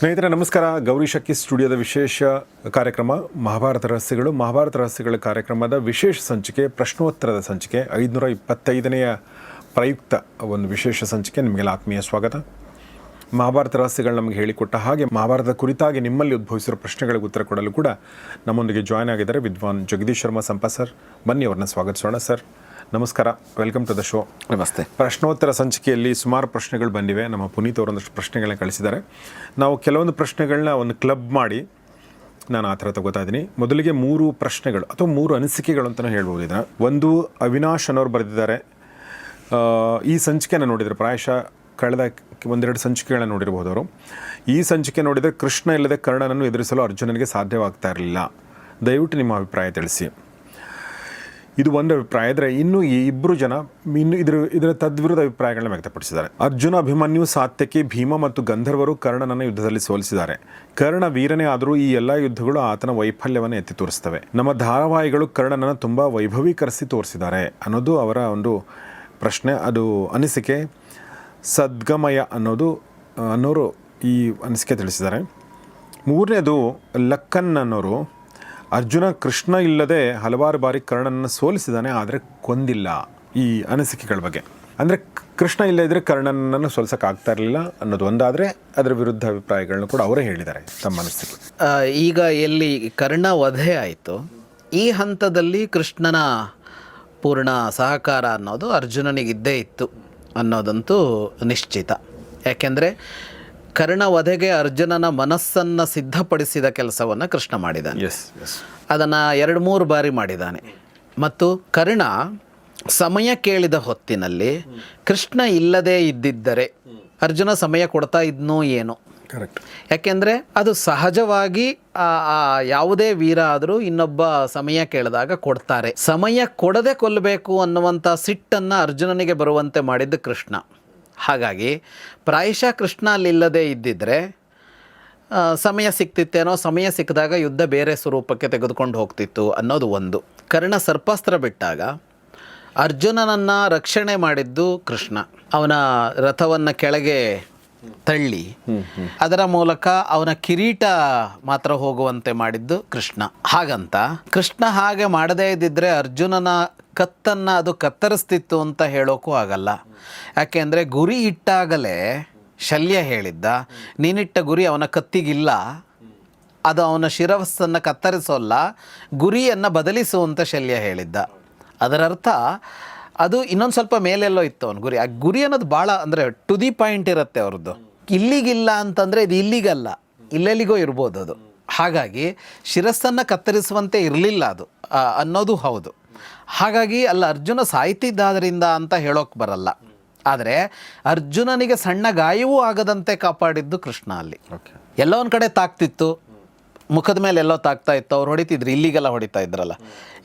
ಸ್ನೇಹಿತರೆ, ನಮಸ್ಕಾರ. ಗೌರಿ ಶಕ್ಕಿ ಸ್ಟುಡಿಯೋದ ವಿಶೇಷ ಕಾರ್ಯಕ್ರಮ, ಮಹಾಭಾರತ ರಹಸ್ಯಗಳು. ಮಹಾಭಾರತ ರಹಸ್ಯಗಳ ಕಾರ್ಯಕ್ರಮದ ವಿಶೇಷ ಸಂಚಿಕೆ, ಪ್ರಶ್ನೋತ್ತರದ ಸಂಚಿಕೆ, ಐದುನೂರ ಇಪ್ಪತ್ತೈದನೆಯ ಪ್ರಯುಕ್ತ ಒಂದು ವಿಶೇಷ ಸಂಚಿಕೆ. ನಿಮಗೆಲ್ಲ ಆತ್ಮೀಯ ಸ್ವಾಗತ. ಮಹಾಭಾರತ ರಹಸ್ಯಗಳು ನಮಗೆ ಹೇಳಿಕೊಟ್ಟ ಹಾಗೆ, ಮಹಾಭಾರತದ ಕುರಿತಾಗಿ ನಿಮ್ಮಲ್ಲಿ ಉದ್ಭವಿಸಿರೋ ಪ್ರಶ್ನೆಗಳಿಗೆ ಉತ್ತರ ಕೊಡಲು ಕೂಡ ನಮ್ಮೊಂದಿಗೆ ಜಾಯ್ನ್ ಆಗಿದ್ದಾರೆ ವಿದ್ವಾನ್ ಜಗದೀಶ್ ಶರ್ಮಾ ಸಂಪ ಸರ್. ಬನ್ನಿ ಅವ್ರನ್ನ ಸ್ವಾಗತಿಸೋಣ ಸರ್. ನಮಸ್ಕಾರ. ವೆಲ್ಕಮ್ ಟು ದ ಶೋ ನಮಸ್ತೆ. ಪ್ರಶ್ನೋತ್ತರ ಸಂಚಿಕೆಯಲ್ಲಿ ಸುಮಾರು ಪ್ರಶ್ನೆಗಳು ಬಂದಿವೆ. ನಮ್ಮ ಪುನೀತ್ ಅವರೊಂದಷ್ಟು ಪ್ರಶ್ನೆಗಳನ್ನ ಕಳಿಸಿದ್ದಾರೆ. ನಾವು ಕೆಲವೊಂದು ಪ್ರಶ್ನೆಗಳನ್ನ ಒಂದು ಕ್ಲಬ್ ಮಾಡಿ ನಾನು ಆ ಥರ ತಗೋತಾ ಇದ್ದೀನಿ. ಮೊದಲಿಗೆ ಮೂರು ಪ್ರಶ್ನೆಗಳು ಅಥವಾ ಮೂರು ಅನಿಸಿಕೆಗಳು ಅಂತಲೂ ಹೇಳ್ಬೋದು ಇದನ್ನು. ಒಂದು ಅವಿನಾಶ್ ಅನ್ನೋರು ಬರೆದಿದ್ದಾರೆ. ಈ ಸಂಚಿಕೆನ ನೋಡಿದರೆ ಪ್ರಾಯಶಃ ಕಳೆದ ಒಂದೆರಡು ಸಂಚಿಕೆಗಳನ್ನ ನೋಡಿರ್ಬೋದು ಅವರು. ಈ ಸಂಚಿಕೆ ನೋಡಿದರೆ ಕೃಷ್ಣ ಇಲ್ಲದೆ ಕರ್ಣನನ್ನು ಎದುರಿಸಲು ಅರ್ಜುನನಿಗೆ ಸಾಧ್ಯವಾಗ್ತಾ ಇರಲಿಲ್ಲ. ದಯವಿಟ್ಟು ನಿಮ್ಮ ಅಭಿಪ್ರಾಯ ತಿಳಿಸಿ. ಇದು ಒಂದು ಅಭಿಪ್ರಾಯ. ಆದರೆ ಇನ್ನು ಈ ಇಬ್ಬರು ಜನ ಇನ್ನು ಇದರ ಇದರ ತದ್ವಿರುದ್ಧ ಅಭಿಪ್ರಾಯಗಳನ್ನ ವ್ಯಕ್ತಪಡಿಸಿದ್ದಾರೆ. ಅರ್ಜುನ ಅಭಿಮನ್ಯು ಸಾತ್ಯಕ್ಕೆ ಭೀಮ ಮತ್ತು ಗಂಧರ್ವರು ಕರ್ಣನನ್ನು ಯುದ್ಧದಲ್ಲಿ ಸೋಲಿಸಿದ್ದಾರೆ. ಕರ್ಣ ವೀರನೇ ಆದರೂ ಈ ಎಲ್ಲ ಯುದ್ಧಗಳು ಆತನ ವೈಫಲ್ಯವನ್ನು ಎತ್ತಿ ತೋರಿಸ್ತವೆ. ನಮ್ಮ ಧಾರಾವಾಹಿಗಳು ಕರ್ಣನನ್ನು ತುಂಬ ವೈಭವೀಕರಿಸಿ ತೋರಿಸಿದ್ದಾರೆ ಅನ್ನೋದು ಅವರ ಒಂದು ಪ್ರಶ್ನೆ. ಅದು ಅನಿಸಿಕೆ. ಸದ್ಗಮಯ ಅನ್ನೋದು, ಅನ್ನೋರು ಈ ಅನಿಸಿಕೆ ತಿಳಿಸಿದ್ದಾರೆ. ಮೂರನೇದು ಲಕ್ಕನ್ ಅನ್ನೋರು ಅರ್ಜುನ ಕೃಷ್ಣ ಇಲ್ಲದೆ ಹಲವಾರು ಬಾರಿ ಕರ್ಣನನ್ನು ಸೋಲಿಸಿದಾನೆ, ಆದರೆ ಕೊಂದಿಲ್ಲ ಈ ಅನಿಸಿಕೆಗಳ ಬಗ್ಗೆ. ಅಂದರೆ ಕೃಷ್ಣ ಇಲ್ಲ ಇದ್ರೆ ಕರ್ಣನನ್ನು ಸೋಲ್ಸೋಕ್ಕಾಗ್ತಾ ಇರಲಿಲ್ಲ ಅನ್ನೋದು ಒಂದಾದರೆ ಅದರ ವಿರುದ್ಧ ಅಭಿಪ್ರಾಯಗಳನ್ನು ಕೂಡ ಅವರೇ ಹೇಳಿದ್ದಾರೆ ತಮ್ಮ ಅನಿಸಿಕೆ. ಈಗ ಎಲ್ಲಿ ಕರ್ಣ ವಧೆ ಆಯಿತು, ಈ ಹಂತದಲ್ಲಿ ಕೃಷ್ಣನ ಪೂರ್ಣ ಸಹಕಾರ ಅನ್ನೋದು ಅರ್ಜುನನಿಗೆ ಇದ್ದೇ ಇತ್ತು ಅನ್ನೋದಂತೂ ನಿಶ್ಚಿತ. ಯಾಕೆಂದರೆ ಕರ್ಣ ವಧೆಗೆ ಅರ್ಜುನನ ಮನಸ್ಸನ್ನು ಸಿದ್ಧಪಡಿಸಿದ ಕೆಲಸವನ್ನು ಕೃಷ್ಣ ಮಾಡಿದ್ದಾನೆ. ಅದನ್ನು ಎರಡು ಮೂರು ಬಾರಿ ಮಾಡಿದ್ದಾನೆ. ಮತ್ತು ಕರ್ಣ ಸಮಯ ಕೇಳಿದ ಹೊತ್ತಿನಲ್ಲಿ ಕೃಷ್ಣ ಇಲ್ಲದೇ ಇದ್ದಿದ್ದರೆ ಅರ್ಜುನ ಸಮಯ ಕೊಡ್ತಾ ಇದ್ನೋ ಏನೋ. ಕರೆಕ್ಟ್ ಯಾಕೆಂದರೆ ಅದು ಸಹಜವಾಗಿ ಯಾವುದೇ ವೀರ ಆದರೂ ಇನ್ನೊಬ್ಬ ಸಮಯ ಕೇಳಿದಾಗ ಕೊಡ್ತಾರೆ. ಸಮಯ ಕೊಡದೆ ಕೊಲ್ಲಬೇಕು ಅನ್ನುವಂಥ ಸಿಟ್ಟನ್ನು ಅರ್ಜುನನಿಗೆ ಬರುವಂತೆ ಮಾಡಿದ್ದು ಕೃಷ್ಣ. ಹಾಗಾಗಿ ಪ್ರಾಯಶಃ ಕೃಷ್ಣ ಅಲ್ಲಿಲ್ಲದೆ ಇದ್ದಿದ್ದರೆ ಸಮಯ ಸಿಕ್ತಿತ್ತೇನೋ ಸಮಯ ಸಿಕ್ಕಿದಾಗ ಯುದ್ಧ ಬೇರೆ ಸ್ವರೂಪಕ್ಕೆ ತೆಗೆದುಕೊಂಡು ಹೋಗ್ತಿತ್ತು ಅನ್ನೋದು ಒಂದು. ಕರ್ಣ ಸರ್ಪಾಸ್ತ್ರ ಬಿಟ್ಟಾಗ ಅರ್ಜುನನನ್ನು ರಕ್ಷಣೆ ಮಾಡಿದ್ದು ಕೃಷ್ಣ. ಅವನ ರಥವನ್ನು ಕೆಳಗೆ ತಳ್ಳಿ ಅದರ ಮೂಲಕ ಅವನ ಕಿರೀಟ ಮಾತ್ರ ಹೋಗುವಂತೆ ಮಾಡಿದ್ದು ಕೃಷ್ಣ. ಹಾಗಂತ ಕೃಷ್ಣ ಹಾಗೆ ಮಾಡದೇ ಇದ್ದಿದ್ರೆ ಅರ್ಜುನನ ಕತ್ತನ್ನು ಅದು ಕತ್ತರಿಸ್ತಿತ್ತು ಅಂತ ಹೇಳೋಕ್ಕೂ ಆಗಲ್ಲ. ಯಾಕೆಂದರೆ ಗುರಿ ಇಟ್ಟಾಗಲೇ ಶಲ್ಯ ಹೇಳಿದ್ದ. ನೀನಿಟ್ಟ ಗುರಿ ಅವನ ಕತ್ತಿಗಿಲ್ಲ. ಅದು ಅವನ ಶಿರಸ್ಸನ್ನು ಕತ್ತರಿಸೋಲ್ಲ. ಗುರಿಯನ್ನು ಬದಲಿಸುವಂಥ ಶಲ್ಯ ಹೇಳಿದ್ದ. ಅದರರ್ಥ ಅದು ಇನ್ನೊಂದು ಸ್ವಲ್ಪ ಮೇಲೆಲ್ಲೋ ಇತ್ತು ಅವನ ಗುರಿ. ಆ ಗುರಿ ಅನ್ನೋದು ಭಾಳ ಅಂದರೆ ಟು ದಿ ಪಾಯಿಂಟ್ ಇರುತ್ತೆ ಅವ್ರದ್ದು ಇಲ್ಲಿಗಿಲ್ಲ ಅಂತಂದರೆ ಇದು ಇಲ್ಲಿಗಲ್ಲ. ಇಲ್ಲೆಲ್ಲಿಗೋ ಇರ್ಬೋದು ಅದು. ಹಾಗಾಗಿ ಶಿರಸ್ಸನ್ನು ಕತ್ತರಿಸುವಂತೆ ಇರಲಿಲ್ಲ ಅದು. ಅನ್ನೋದು ಹೌದು. ಹಾಗಾಗಿ ಅಲ್ಲಿ ಅರ್ಜುನ ಸಾಯ್ತಿದ್ದಾದ್ರಿಂದ ಅಂತ ಹೇಳೋಕೆ ಬರಲ್ಲ. ಆದರೆ ಅರ್ಜುನನಿಗೆ ಸಣ್ಣ ಗಾಯವೂ ಆಗದಂತೆ ಕಾಪಾಡಿದ್ದು ಕೃಷ್ಣ ಅಲ್ಲಿ. ಓಕೆ. ಎಲ್ಲೋ ಒಂದು ಕಡೆ ತಾಕ್ತಿತ್ತು. ಮುಖದ ಮೇಲೆ ಎಲ್ಲೋ ತಾಕ್ತಾ ಇತ್ತು. ಅವ್ರು ಹೊಡಿತಿದ್ರು. ಇಲ್ಲಿಗೆಲ್ಲ ಹೊಡಿತಾ ಇದ್ರಲ್ಲ.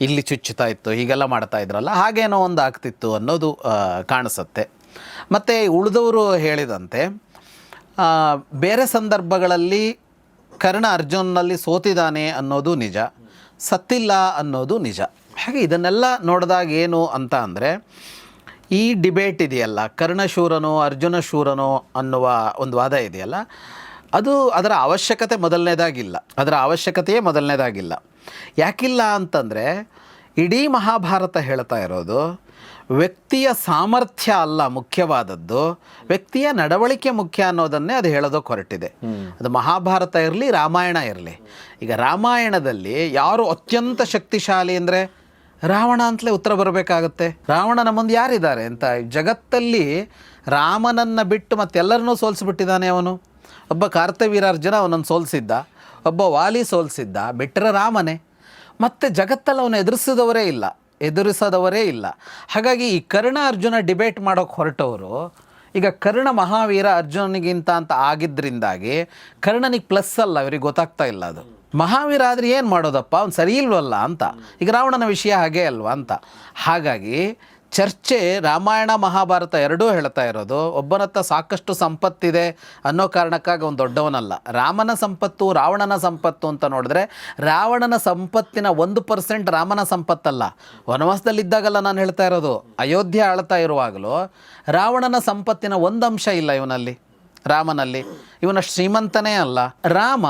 ಇಲ್ಲಿ ಚುಚ್ಚುತ್ತಾ ಇತ್ತು. ಹೀಗೆಲ್ಲ ಮಾಡ್ತಾ ಇದ್ರಲ್ಲ. ಹಾಗೇನೋ ಒಂದು ಆಗ್ತಿತ್ತು ಅನ್ನೋದು ಕಾಣಿಸುತ್ತೆ. ಮತ್ತು ಉಳಿದವರು ಹೇಳಿದಂತೆ ಬೇರೆ ಸಂದರ್ಭಗಳಲ್ಲಿ ಕರ್ಣ ಅರ್ಜುನಲ್ಲಿ ಸೋತಿದ್ದಾನೆ ಅನ್ನೋದು ನಿಜ. ಸತ್ತಿಲ್ಲ ಅನ್ನೋದು ನಿಜ. ಹಾಗೆ ಇದನ್ನೆಲ್ಲ ನೋಡಿದಾಗ ಏನು ಅಂತ ಅಂದರೆ ಈ ಡಿಬೇಟ್ ಇದೆಯಲ್ಲ ಕರ್ಣಶೂರನೋ ಅರ್ಜುನ ಶೂರನೋ ಅನ್ನುವ ಒಂದು ವಾದ ಇದೆಯಲ್ಲ ಅದು ಅದರ ಅವಶ್ಯಕತೆ ಮೊದಲನೇದಾಗಿಲ್ಲ. ಅದರ ಅವಶ್ಯಕತೆಯೇ ಮೊದಲನೇದಾಗಿಲ್ಲ. ಯಾಕಿಲ್ಲ ಅಂತಂದರೆ ಇಡೀ ಮಹಾಭಾರತ ಹೇಳ್ತಾ ಇರೋದು ವ್ಯಕ್ತಿಯ ಸಾಮರ್ಥ್ಯ ಅಲ್ಲ ಮುಖ್ಯವಾದದ್ದು ವ್ಯಕ್ತಿಯ ನಡವಳಿಕೆ ಮುಖ್ಯ ಅನ್ನೋದನ್ನೇ ಅದು ಹೇಳೋದಕ್ಕೆ ಹೊರಟಿದೆ. ಅದು ಮಹಾಭಾರತ ಇರಲಿ ರಾಮಾಯಣ ಇರಲಿ. ಈಗ ರಾಮಾಯಣದಲ್ಲಿ ಯಾರು ಅತ್ಯಂತ ಶಕ್ತಿಶಾಲಿ ಅಂದರೆ? ರಾವಣ ಅಂತಲೇ ಉತ್ತರ ಬರಬೇಕಾಗತ್ತೆ. ರಾವಣನ ಮುಂದೆ ಯಾರಿದ್ದಾರೆ ಅಂತ ಜಗತ್ತಲ್ಲಿ ರಾಮನನ್ನು ಬಿಟ್ಟು ಮತ್ತೆಲ್ಲರನ್ನೂ ಸೋಲಿಸ್ಬಿಟ್ಟಿದ್ದಾನೆ ಅವನು. ಒಬ್ಬ ಕಾರ್ತವೀರಾರ್ಜುನ ಅವನನ್ನು ಸೋಲಿಸಿದ್ದ, ಒಬ್ಬ ವಾಲಿ ಸೋಲಿಸಿದ್ದ ಬಿಟ್ಟರೆ ರಾಮನೇ. ಮತ್ತು ಜಗತ್ತಲ್ಲಿ ಅವನು ಎದುರಿಸಿದವರೇ ಇಲ್ಲ, ಎದುರಿಸದವರೇ ಇಲ್ಲ. ಹಾಗಾಗಿ ಈ ಕರ್ಣ ಅರ್ಜುನ ಡಿಬೇಟ್ ಮಾಡೋಕ್ಕೆ ಹೊರಟವರು, ಈಗ ಕರ್ಣ ಮಹಾವೀರ ಅರ್ಜುನನಿಗಿಂತ ಅಂತ ಆಗಿದ್ದರಿಂದಾಗಿ ಕರ್ಣನಿಗೆ ಪ್ಲಸ್ ಅಲ್ಲ ಅವ್ರಿಗೆ ಗೊತ್ತಾಗ್ತಾ ಇಲ್ಲ ಅದು. ಮಹಾವೀರ ಆದರೆ ಏನು ಮಾಡೋದಪ್ಪ? ಅವ್ನು ಸರಿ ಇಲ್ವಲ್ಲ ಅಂತ. ಈಗ ರಾವಣನ ವಿಷಯ ಹಾಗೆ ಅಲ್ವಾ ಅಂತ. ಹಾಗಾಗಿ ಚರ್ಚೆ ರಾಮಾಯಣ ಮಹಾಭಾರತ ಎರಡೂ ಹೇಳ್ತಾ ಇರೋದು. ಒಬ್ಬನತ್ತ ಸಾಕಷ್ಟು ಸಂಪತ್ತಿದೆ ಅನ್ನೋ ಕಾರಣಕ್ಕಾಗಿ ಅವನು ದೊಡ್ಡವನಲ್ಲ. ರಾಮನ ಸಂಪತ್ತು, ರಾವಣನ ಸಂಪತ್ತು ಅಂತ ನೋಡಿದ್ರೆ ರಾವಣನ ಸಂಪತ್ತಿನ ಒಂದು ಪರ್ಸೆಂಟ್ ರಾಮನ ಸಂಪತ್ತಲ್ಲ. ವನವಾಸದಲ್ಲಿದ್ದಾಗಲ್ಲ ನಾನು ಹೇಳ್ತಾ ಇರೋದು. ಅಯೋಧ್ಯೆ ಆಳ್ತಾ ಇರುವಾಗಲೂ ರಾವಣನ ಸಂಪತ್ತಿನ ಒಂದು ಅಂಶ ಇಲ್ಲ ಇವನಲ್ಲಿ, ರಾಮನಲ್ಲಿ. ಇವನ ಶ್ರೀಮಂತನೇ ಅಲ್ಲ. ರಾಮ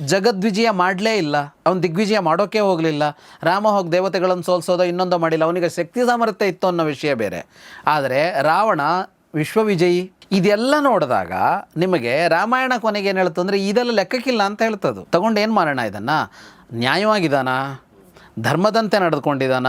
ಜಗದ್ವಿಜಯ ಮಾಡಲೇ ಇಲ್ಲ. ಅವನು ದಿಗ್ವಿಜಯ ಮಾಡೋಕೆ ಹೋಗಲಿಲ್ಲ. ರಾಮ ಹೋಗಿ ದೇವತೆಗಳನ್ನು ಸೋಲ್ಸೋದೋ ಇನ್ನೊಂದು ಮಾಡಿಲ್ಲ. ಅವನಿಗೆ ಶಕ್ತಿ ಸಾಮರ್ಥ್ಯ ಇತ್ತು ಅನ್ನೋ ವಿಷಯ ಬೇರೆ. ಆದರೆ ರಾವಣ ವಿಶ್ವವಿಜಯಿ ಇದೆಲ್ಲ ನೋಡಿದಾಗ ನಿಮಗೆ ರಾಮಾಯಣ ಕೊನೆಗೆ ಏನು ಹೇಳ್ತು ಅಂದರೆ ಇದೆಲ್ಲ ಲೆಕ್ಕಕ್ಕಿಲ್ಲ ಅಂತ ಹೇಳ್ತದು. ತಗೊಂಡು ಏನು ಮಾಡೋಣ ಇದನ್ನು? ನ್ಯಾಯವಾಗಿದ್ದಾನಾ ಧರ್ಮದಂತೆ ನಡೆದುಕೊಂಡಿದ್ದಾನ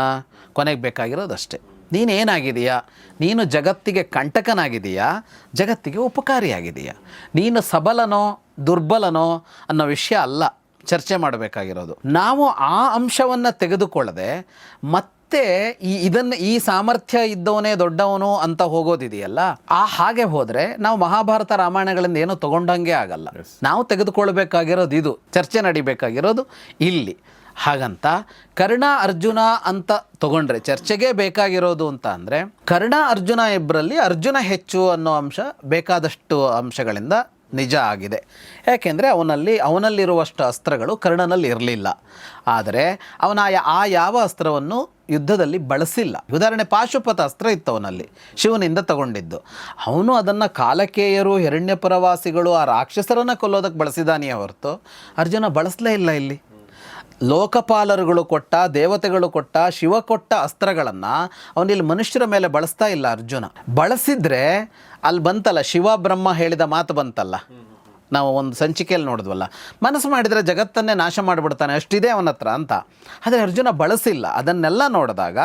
ಕೊನೆಗೆ ಬೇಕಾಗಿರೋದಷ್ಟೇ. ನೀನೇನಾಗಿದೆಯಾ ನೀನು ಜಗತ್ತಿಗೆ ಕಂಟಕನಾಗಿದೆಯಾ ಜಗತ್ತಿಗೆ ಉಪಕಾರಿಯಾಗಿದೆಯಾ ನೀನು ಸಬಲನೋ ದುರ್ಬಲನೋ ಅನ್ನೋ ವಿಷಯ ಅಲ್ಲ ಚರ್ಚೆ ಮಾಡಬೇಕಾಗಿರೋದು. ನಾವು ಆ ಅಂಶವನ್ನು ತೆಗೆದುಕೊಳ್ಳದೆ ಮತ್ತೆ ಈ ಇದನ್ನು ಈ ಸಾಮರ್ಥ್ಯ ಇದ್ದವನೇ ದೊಡ್ಡವನು ಅಂತ ಹೋಗೋದಿದೆಯಲ್ಲ? ಆ ಹಾಗೆ ಹೋದರೆ ನಾವು ಮಹಾಭಾರತ ರಾಮಾಯಣಗಳಿಂದ ಏನೂ ತಗೊಂಡಂಗೆ ಆಗಲ್ಲ. ನಾವು ತೆಗೆದುಕೊಳ್ಬೇಕಾಗಿರೋದು ಇದು ಚರ್ಚೆ ನಡಿಬೇಕಾಗಿರೋದು ಇಲ್ಲಿ. ಹಾಗಂತ ಕರ್ಣ ಅರ್ಜುನ ಅಂತ ತಗೊಂಡ್ರೆ ಚರ್ಚೆಗೆ ಬೇಕಾಗಿರೋದು ಅಂತ ಅಂದರೆ ಕರ್ಣ ಅರ್ಜುನ ಇಬ್ಬರಲ್ಲಿ ಅರ್ಜುನ ಹೆಚ್ಚು ಅನ್ನೋ ಅಂಶ ಬೇಕಾದಷ್ಟು ಅಂಶಗಳಿಂದ ನಿಜ ಆಗಿದೆ. ಯಾಕೆಂದರೆ ಅವನಲ್ಲಿ ಅವನಲ್ಲಿರುವಷ್ಟು ಅಸ್ತ್ರಗಳು ಕರ್ಣನಲ್ಲಿ ಇರಲಿಲ್ಲ. ಆದರೆ ಅವನ ಆ- ಯಾವ ಅಸ್ತ್ರವನ್ನು ಯುದ್ಧದಲ್ಲಿ ಬಳಸಿಲ್ಲ. ಉದಾಹರಣೆ ಪಾಶುಪತ ಅಸ್ತ್ರ ಇತ್ತು ಅವನಲ್ಲಿ ಶಿವನಿಂದ ತಗೊಂಡಿದ್ದು. ಅವನು ಅದನ್ನು ಕಾಲಕೇಯರು, ಹಿರಣ್ಯಪರವಾಸಿಗಳು, ಆ ರಾಕ್ಷಸರನ್ನು ಕೊಲ್ಲೋದಕ್ಕೆ ಬಳಸಿದಾನೆಯೇ ಹೊರತು ಅರ್ಜುನ ಬಳಸಲೇ ಇಲ್ಲ ಇಲ್ಲಿ. ಲೋಕಪಾಲರುಗಳು ಕೊಟ್ಟ, ದೇವತೆಗಳು ಕೊಟ್ಟ, ಶಿವ ಕೊಟ್ಟ ಅಸ್ತ್ರಗಳನ್ನು ಅವನಿಲ್ಲಿ ಮನುಷ್ಯರ ಮೇಲೆ ಬಳಸ್ತಾ ಇಲ್ಲ ಅರ್ಜುನ. ಬಳಸಿದ್ರೆ ಅಲ್ಲಿ ಬಂತಲ್ಲ, ಶಿವ ಬ್ರಹ್ಮ ಹೇಳಿದ ಮಾತು ಬಂತಲ್ಲ. ನಾವು ಒಂದು ಸಂಚಿಕೆಯಲ್ಲಿ ನೋಡಿದ್ವಲ್ಲ. ಮನಸ್ಸು ಮಾಡಿದರೆ ಜಗತ್ತನ್ನೇ ನಾಶ ಮಾಡಿಬಿಡ್ತಾನೆ, ಅಷ್ಟಿದೆ ಅವನ ಹತ್ರ ಅಂತ. ಆದರೆ ಅರ್ಜುನ ಬಳಸಿಲ್ಲ. ಅದನ್ನೆಲ್ಲ ನೋಡಿದಾಗ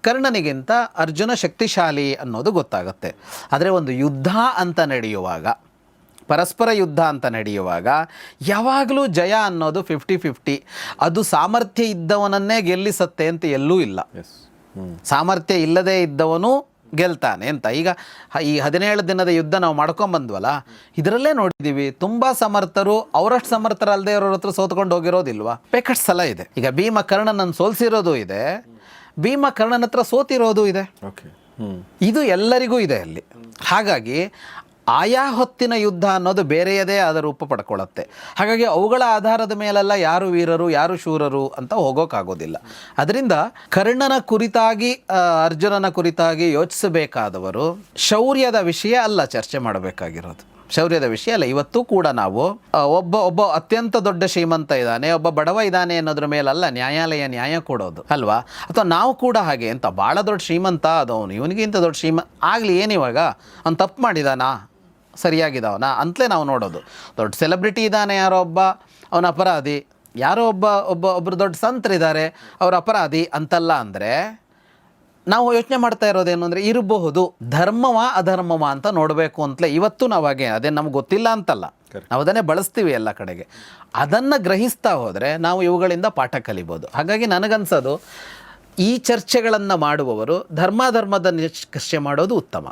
ಕರ್ಣನಿಗಿಂತ ಅರ್ಜುನ ಶಕ್ತಿಶಾಲಿ ಅನ್ನೋದು ಗೊತ್ತಾಗುತ್ತೆ. ಆದರೆ ಒಂದು ಯುದ್ಧ ಅಂತ ನಡೆಯುವಾಗ ಪರಸ್ಪರ ಯುದ್ಧ ಅಂತ ನಡೆಯುವಾಗ ಯಾವಾಗಲೂ ಜಯ ಅನ್ನೋದು ಫಿಫ್ಟಿ ಫಿಫ್ಟಿ ಅದು ಸಾಮರ್ಥ್ಯ ಇದ್ದವನನ್ನೇ ಗೆಲ್ಲಿಸತ್ತೆ ಅಂತ ಎಲ್ಲೂ ಇಲ್ಲ. ಸಾಮರ್ಥ್ಯ ಇಲ್ಲದೇ ಇದ್ದವನು ಗೆಲ್ತಾನೆ ಅಂತ. ಈಗ ಈ ಹದಿನೇಳು ದಿನದ ಯುದ್ಧ ನಾವು ಮಾಡ್ಕೊಂಬಂದ್ವಲ್ಲ ಇದರಲ್ಲೇ ನೋಡಿದ್ದೀವಿ ತುಂಬ ಸಮರ್ಥರು ಅವರಷ್ಟು ಸಮರ್ಥರಲ್ಲದೆ ಇರೋರ ಹತ್ರ ಸೋತ್ಕೊಂಡು ಹೋಗಿರೋದಿಲ್ವಾ? ಬೇಕಷ್ಟು ಸಲ ಇದೆ. ಈಗ ಭೀಮ ಕರ್ಣನನ್ನು ಸೋಲ್ಸಿರೋದು ಇದೆ ಭೀಮ ಕರ್ಣನ ಹತ್ರ ಸೋತಿರೋದು ಇದೆ. ಓಕೆ ಇದು ಎಲ್ಲರಿಗೂ ಇದೆ ಅಲ್ಲಿ. ಹಾಗಾಗಿ ಆಯಾ ಹೊತ್ತಿನ ಯುದ್ಧ ಅನ್ನೋದು ಬೇರೆಯದೇ ಆದ ರೂಪ ಪಡ್ಕೊಳ್ಳುತ್ತೆ. ಹಾಗಾಗಿ ಅವುಗಳ ಆಧಾರದ ಮೇಲೆಲ್ಲ ಯಾರು ವೀರರು, ಯಾರು ಶೂರರು ಅಂತ ಹೋಗೋಕ್ಕಾಗೋದಿಲ್ಲ ಅದರಿಂದ ಕರ್ಣನ ಕುರಿತಾಗಿ ಅರ್ಜುನನ ಕುರಿತಾಗಿ ಯೋಚಿಸಬೇಕಾದವರು ಶೌರ್ಯದ ವಿಷಯ ಅಲ್ಲ ಚರ್ಚೆ ಮಾಡಬೇಕಾಗಿರೋದು. ಶೌರ್ಯದ ವಿಷಯ ಅಲ್ಲ. ಇವತ್ತು ಕೂಡ ನಾವು ಒಬ್ಬ ಒಬ್ಬ ಅತ್ಯಂತ ದೊಡ್ಡ ಶ್ರೀಮಂತ ಇದ್ದಾನೆ, ಒಬ್ಬ ಬಡವ ಇದ್ದಾನೆ ಅನ್ನೋದ್ರ ಮೇಲಲ್ಲ ನ್ಯಾಯಾಲಯ ನ್ಯಾಯ ಕೊಡೋದು, ಅಲ್ವಾ? ಅಥವಾ ನಾವು ಕೂಡ ಹಾಗೆ ಅಂತ ಭಾಳ ದೊಡ್ಡ ಶ್ರೀಮಂತ ಅದವನು ಇವನಿಗಿಂತ ದೊಡ್ಡ ಶ್ರೀಮಂತ ಆಗಲಿ ಏನಿವಾಗ ಅವ್ನು ತಪ್ಪು ಮಾಡಿದಾನಾ? ಸರಿಯಾಗಿದ್ದಾವನ ಅಂತಲೇ ನಾವು ನೋಡೋದು. ದೊಡ್ಡ ಸೆಲೆಬ್ರಿಟಿ ಇದ್ದಾನೆ ಯಾರೋ ಒಬ್ಬ ಅವನ ಅಪರಾಧಿ. ಯಾರೋ ಒಬ್ಬ ಒಬ್ಬ ಒಬ್ಬರು ದೊಡ್ಡ ಸಂತರಿದ್ದಾರೆ ಅವರ ಅಪರಾಧಿ ಅಂತಲ್ಲ ಅಂದರೆ ನಾವು ಯೋಚನೆ ಮಾಡ್ತಾ ಇರೋದೇನು ಅಂದರೆ ಇರಬಹುದು. ಧರ್ಮವ ಅಧರ್ಮವ ಅಂತ ನೋಡಬೇಕು ಅಂತಲೇ ಇವತ್ತು ನಾವು ಹಾಗೆ ಅದೇ ನಮ್ಗೆ ಗೊತ್ತಿಲ್ಲ ಅಂತಲ್ಲ. ನಾವು ಅದನ್ನೇ ಬಳಸ್ತೀವಿ ಎಲ್ಲ ಕಡೆಗೆ. ಅದನ್ನು ಗ್ರಹಿಸ್ತಾ ಹೋದರೆ ನಾವು ಇವುಗಳಿಂದ ಪಾಠ ಕಲಿಬೋದು. ಹಾಗಾಗಿ ನನಗನ್ಸೋದು ಈ ಚರ್ಚೆಗಳನ್ನು ಮಾಡುವವರು ಧರ್ಮ ಧರ್ಮದ ನಿಷ್ಕರ್ಷೆ ಮಾಡೋದು ಉತ್ತಮ.